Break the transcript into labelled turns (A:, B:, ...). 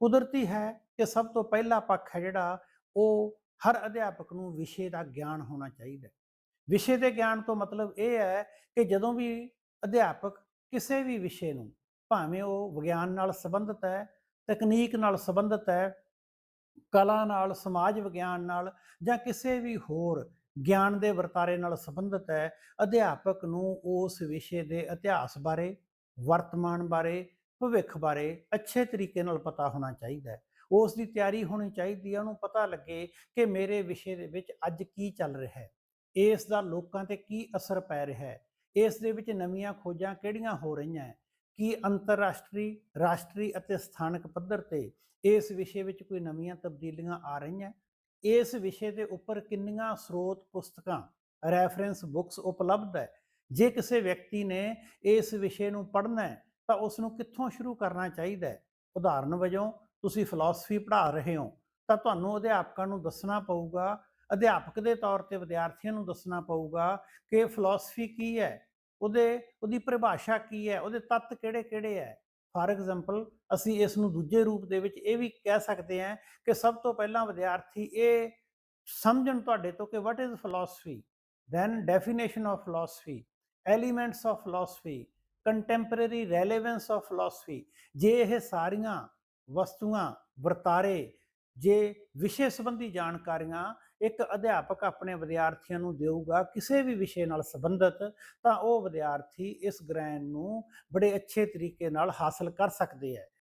A: ਕੁਦਰਤੀ ਹੈ ਕਿ ਸਭ ਤੋਂ ਪਹਿਲਾ ਪੱਖ ਹੈ ਜਿਹੜਾ, ਉਹ ਹਰ ਅਧਿਆਪਕ ਨੂੰ ਵਿਸ਼ੇ ਦਾ ਗਿਆਨ ਹੋਣਾ ਚਾਹੀਦਾ ਵਿਸ਼ੇ ਦੇ ਗਿਆਨ ਤੋਂ ਮਤਲਬ ਇਹ ਹੈ ਕਿ ਜਦੋਂ ਵੀ ਅਧਿਆਪਕ ਕਿਸੇ ਵੀ ਵਿਸ਼ੇ ਨੂੰ, ਭਾਵੇਂ ਉਹ ਵਿਗਿਆਨ ਨਾਲ ਸੰਬੰਧਿਤ ਹੈ, ਤਕਨੀਕ ਨਾਲ ਸੰਬੰਧਿਤ ਹੈ, ਕਲਾ ਨਾਲ, ਸਮਾਜ ਵਿਗਿਆਨ ਨਾਲ ਜਾਂ ਕਿਸੇ ਵੀ ਹੋਰ ਗਿਆਨ ਦੇ ਵਰਤਾਰੇ ਨਾਲ ਸੰਬੰਧਿਤ ਹੈ, ਅਧਿਆਪਕ ਨੂੰ ਉਸ ਵਿਸ਼ੇ ਦੇ ਇਤਿਹਾਸ ਬਾਰੇ, ਵਰਤਮਾਨ ਬਾਰੇ ਭਵਿੱਖ ਬਾਰੇ ਅੱਛੇ ਤਰੀਕੇ ਨਾਲ ਪਤਾ ਹੋਣਾ ਚਾਹੀਦਾ ਹੈ। ਉਸ ਦੀ ਤਿਆਰੀ ਹੋਣੀ ਚਾਹੀਦੀ ਹੈ, ਉਹਨੂੰ ਪਤਾ ਲੱਗੇ ਕਿ ਮੇਰੇ ਵਿਸ਼ੇ ਦੇ ਵਿੱਚ ਅੱਜ ਕੀ ਚੱਲ ਰਿਹਾ ਹੈ। ਇਸ ਦਾ ਲੋਕਾਂ ਤੇ ਕੀ ਅਸਰ ਪੈ ਰਿਹਾ ਹੈ? ਇਸ ਦੇ ਵਿੱਚ ਨਵੀਆਂ ਖੋਜਾਂ ਕਿਹੜੀਆਂ ਹੋ ਰਹੀਆਂ ਹੈ? ਕੀ ਅੰਤਰਰਾਸ਼ਟਰੀ, ਰਾਸ਼ਟਰੀ ਅਤੇ ਸਥਾਨਕ ਪੱਧਰ ਤੇ ਇਸ ਵਿਸ਼ੇ ਵਿੱਚ ਕੋਈ ਨਵੀਆਂ ਤਬਦੀਲੀਆਂ ਆ ਰਹੀਆਂ ਇਸ ਵਿਸ਼ੇ ਦੇ ਉੱਪਰ ਕਿੰਨੀਆਂ ਸਰੋਤ ਪੁਸਤਕਾਂ, ਰੈਫਰੈਂਸ ਬੁੱਕਸ ਉਪਲਬਧ ਹੈ? ਜੇ ਕਿਸੇ ਵਿਅਕਤੀ ਨੇ ਇਸ ਵਿਸ਼ੇ ਨੂੰ ਪੜ੍ਹਨਾ ਹੈ ਤਾਂ ਉਸ ਨੂੰ ਕਿੱਥੋਂ ਸ਼ੁਰੂ ਕਰਨਾ ਚਾਹੀਦਾ ਹੈ? ਉਦਾਹਰਨ ਵਜੋਂ, ਤੁਸੀਂ ਫਿਲਾਸਫੀ ਪੜ੍ਹਾ ਰਹੇ ਹੋ, ਤਾਂ ਤੁਹਾਨੂੰ ਅਧਿਆਪਕਾਂ ਨੂੰ ਦੱਸਣਾ ਪਊਗਾ, ਅਧਿਆਪਕ ਦੇ ਤੌਰ ਤੇ ਵਿਦਿਆਰਥੀਆਂ ਨੂੰ ਦੱਸਣਾ ਪਊਗਾ ਕਿ ਫਿਲਾਸਫੀ ਕੀ ਹੈ? ਉਹਦੇ, ਉਹਦੀ ਪਰਿਭਾਸ਼ਾ ਕੀ ਹੈ? ਉਹਦੇ ਤੱਤ ਕਿਹੜੇ-ਕਿਹੜੇ ਹੈ? ਫਾਰ ਐਗਜ਼ਾਮਪਲ ਅਸੀਂ ਇਸ ਨੂੰ ਦੂਜੇ ਰੂਪ ਦੇ ਵਿੱਚ ਇਹ ਵੀ ਕਹਿ ਸਕਦੇ ਹਾਂ ਕਿ ਸਭ ਤੋਂ ਪਹਿਲਾਂ ਵਿਦਿਆਰਥੀ ਇਹ ਸਮਝਣ ਤੁਹਾਡੇ ਤੋਂ ਕਿ what is philosophy then definition of philosophy elements of philosophy contemporary relevance of philosophy ਜੇ ਇਹ ਸਾਰੀਆਂ ਵਸਤੂਆਂ ਵਰਤਾਰੇ, ਜੇ ਵਿਸ਼ੇ ਸੰਬੰਧੀ ਜਾਣਕਾਰੀਆਂ ਇੱਕ ਅਧਿਆਪਕ ਆਪਣੇ ਵਿਦਿਆਰਥੀਆਂ ਨੂੰ ਦੇਊਗਾ ਕਿਸੇ ਵੀ ਵਿਸ਼ੇ ਨਾਲ ਸੰਬੰਧਿਤ, ਤਾਂ ਉਹ ਵਿਦਿਆਰਥੀ ਇਸ ਗ੍ਰਹਿਣ ਨੂੰ ਬੜੇ ਅੱਛੇ ਤਰੀਕੇ ਨਾਲ ਹਾਸਲ ਕਰ ਸਕਦੇ ਹੈ।